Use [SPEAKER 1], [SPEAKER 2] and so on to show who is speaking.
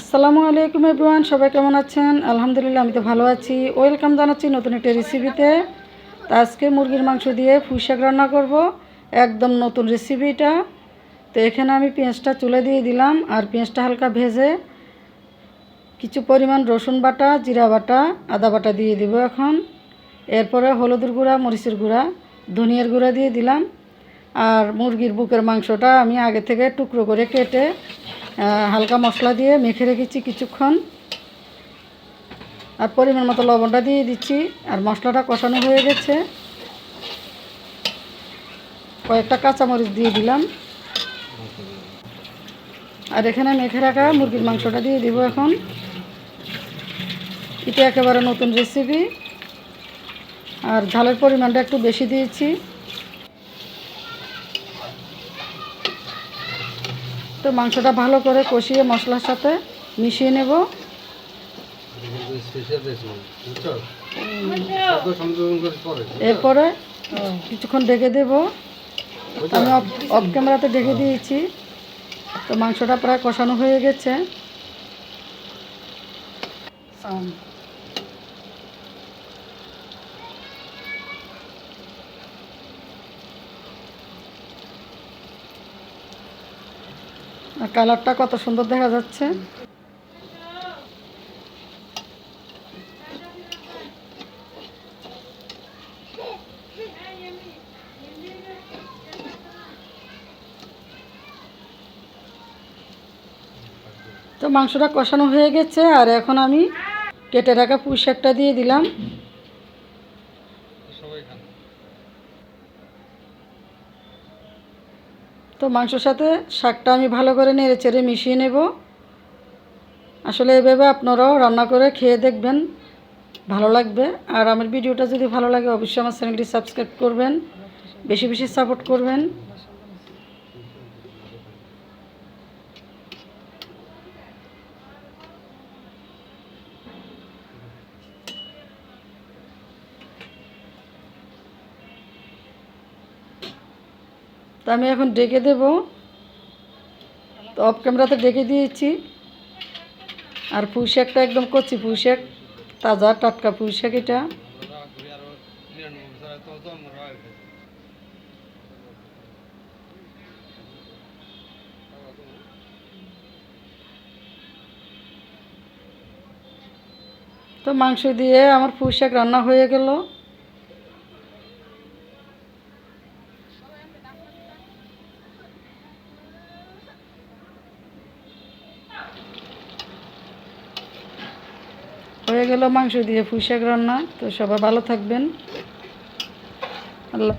[SPEAKER 1] আসসালামু আলাইকুম এভরিওয়ান, সবাই কেমন আছেন? আলহামদুলিল্লাহ, আমি তো ভালো আছি। ওয়েলকাম জানাচ্ছি নতুন একটা রেসিপিতে তো আজকে মুরগির মাংস দিয়ে শাক রান্না করব। একদম নতুন রেসিপিটা তো এখানে আমি পেঁয়াজটা চুলে দিয়ে দিলাম, আর পেঁয়াজটা হালকা ভেজে কিছু পরিমাণ রসুন বাটা, জিরা বাটা, আদা বাটা দিয়ে দিব এখন। এরপরে হলুদের গুঁড়া, মরিচের গুঁড়া, ধনিয়ার গুঁড়া দিয়ে দিলাম। আর মুরগির বুকের মাংসটা আমি আগে থেকে টুকরো করে কেটে হালকা মশলা দিয়ে মেখে রেখেছি কিছুক্ষণ। আর পরিমাণ মতো লবণটা দিয়ে দিচ্ছি। আর মশলাটা কষানো হয়ে গেছে। কয়েকটা কাঁচামরিচ দিয়ে দিলাম। আর এখানে মেখে রাখা মুরগির মাংসটা দিয়ে দিব এখন। এটা একেবারে নতুন রেসিপি আর ঝালের পরিমাণটা একটু বেশি দিয়েছি। তো মাংসটা ভালো করে কষিয়ে মশলার সাথে মিশিয়ে নেব। এরপরে কিছুক্ষণ ঢেকে দেব। আমি অফ ক্যামেরাতে ঢেকে দিয়েছি। তো মাংসটা প্রায় কষানো হয়ে গেছে। কালারটা কত সুন্দর দেখা যাচ্ছে। তো মাংসটা কষানো হয়ে গেছে, আর এখন আমি কেটে রাখা পুঁই শাকটা দিয়ে দিলাম
[SPEAKER 2] সবাই খান
[SPEAKER 1] তো মাংসর সাথে শাকটা আমি ভালো করে নেড়ে চেড়ে মিশিয়ে নেব। আসলে এভাবে আপনারাও রান্না করে খেয়ে দেখবেন, ভালো লাগবে। আর আমার ভিডিওটা যদি ভালো লাগে, অবশ্যই আমার চ্যানেলটি সাবস্ক্রাইব করবেন, বেশি বেশি সাপোর্ট করবেন। আমি এখন ডেকে দেব। তো অফ ক্যামেরাতে ডেকে দিয়েছি। আর পুঁই শাকটা একদম কচি পুঁই শাক তাজা টাটকা পুঁই শাক এটা।
[SPEAKER 2] তো
[SPEAKER 1] মাংস দিয়ে আমার পুঁই শাক রান্না হয়ে গেল। হয়ে গেল মাংস দিয়ে ফুসাক রান্না তো সবাই ভালো থাকবেন। আল্লাহ